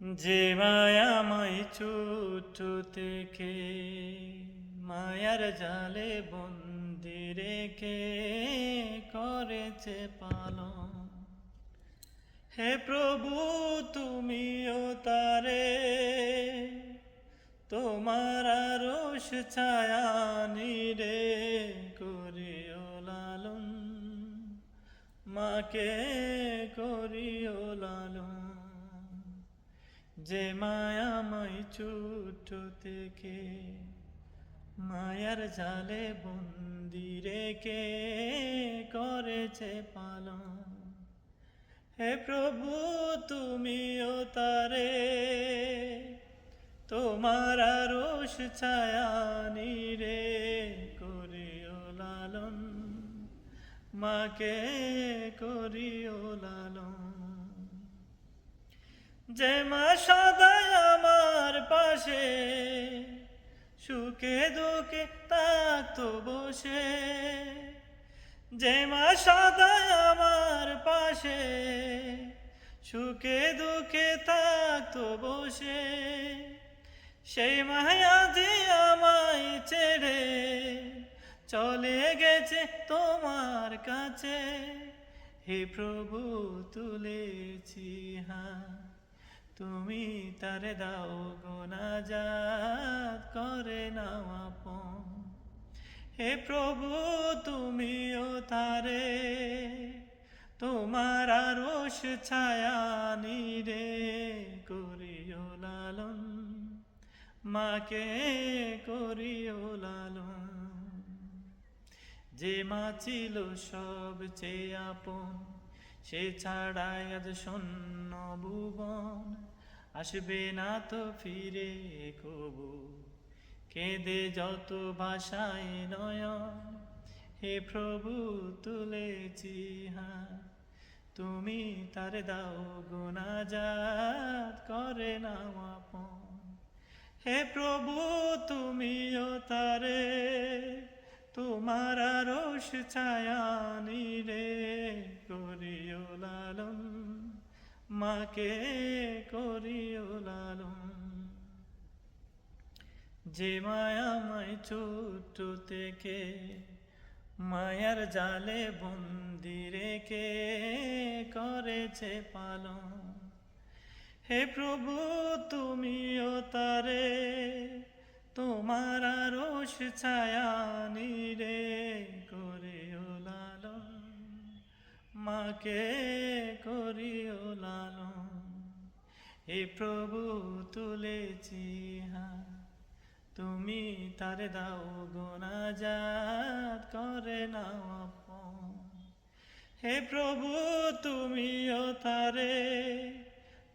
যে মায়াময় ছোট থেকে, মায়ার জালে বন্দি রেখে করেছে পালন। হে প্রভু, তুমিও তারে, তোমার রোষ ছায়া নিরে করিও লালন, মাকে করিও লালন। যে মায়াময় ছোট থেকে মায়ার জালে বন্দি রেখে করেছে পালন। হে প্রভু, তুমিও তারে, তোমার রোষ ছায়া নিরে করিও লালন, মাকে করিও লালন। যে মা সদাই আমার পাশে, সুখে দুঃখে থাকতো বসে। যে মা সদাই আমার পাশে, সুখে দুঃখে থাকতো বসে। সেই মায়া যে আমায় ছেড়ে চলে গেছে তোমার কাছে। হে প্রভু, তুলেছি হাত। তুমি তারে দাও গোনাজাত করে নাও আপন। হে প্রভু, তুমিও তারে, তোমার আরশ ছায়া নিরে করিও লালন, মাকে করিও লালন। যে মা ছিল সবচেয়ে আপন সে ছাড়াই আজ শূন্য ভুবন। আসবে না তো ফিরে কবু। কেঁদে যত ভাষায় নয়ন, হে প্রভু তুলেছি হাত তুমি তার দাও গুনাজাত করে নাও আপন। হে প্রভু তুমিও তারে, তোমার রোষ ছায়া নিরে। করিও লালন, মাকে করিও লালন। যে মায়াময় ছোট থেকে মায়ার জালে বন্দি রেখে করেছে পালন। হে প্রভু, তুমিও তারে তোমার রোষ ছায়া নিরে লালন মাকে করিও লালন। হে প্রভু, তুলেছি হাত। তুমি তারে দাও গোনাজাত করে নাও হে প্রভু, তুমিও তারে,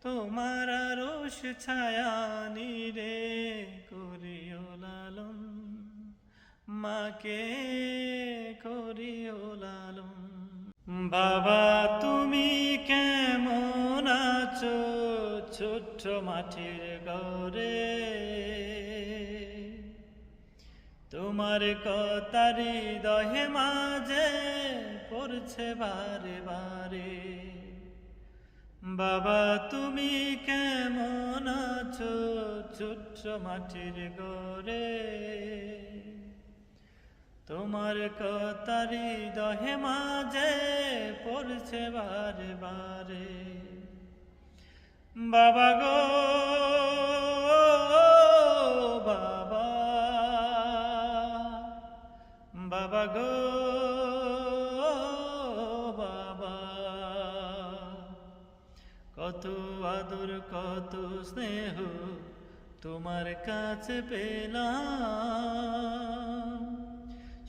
তোমার রোষ ছায়া নিরে করিও লালন। মাকে করিও লালন। বাবা, তুমি কেমন আছো? ছোট্ট মাটির গরে তোমার কথারি দহে মাঝে পড়ছে বারে বারে। বাবা, তুমি কেমন আছো? ছোট্ট মাটির গরে তোমার কথারি দহে মাঝে পড়ছে বারে বারে। বাবা গো, বাবা বাবা গো, বাবা। কত আদর, কত স্নেহ তোমার কাছে পেলাম।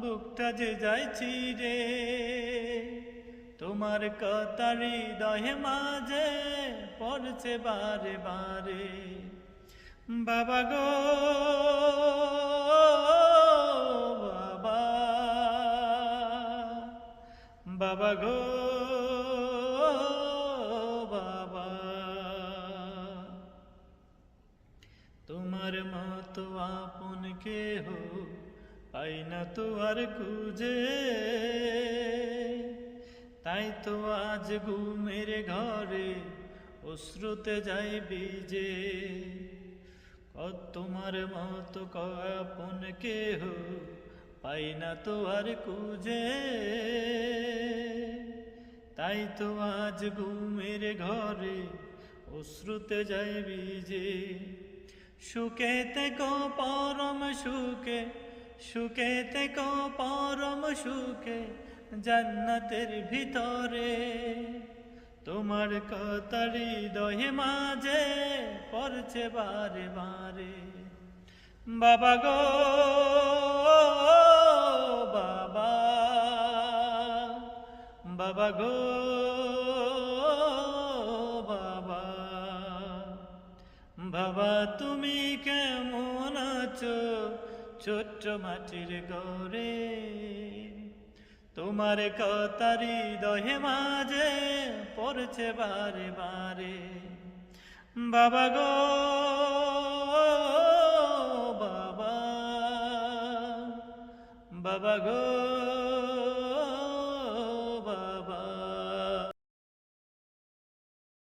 বুকটা যে যাইছি রে, তোমার কতারি দহে মাঝে পড়ছে বারে বারে। বাবা গো, বাবা বাবা গো, বাবা। তোমার মতো আপন কে কেহ পাই না তো আর খুঁজে, তাই তো আজ ঘুমের ঘরে অশ্রুতে যাই বিজে কত তোমার মতো আপন কেহ পাই না তো আর খুঁজে, তাই তো আজ ঘুমের ঘরে অশ্রুতে যাই বিজে সুখেতে কো পরম সুখে সুখেতে কো পরম সুখে, জান্নাতের ভিতরে। তোমার কতারি দহে মাঝে পড়ছে বারে বারে। বাবা গো, বাবা বাবা গো। ছোট্ট মাটির গড়ে তোমার কতারি দহে মাঝে পড়ছে বারে বারে। বাবা গো, বাবা বাবা গো।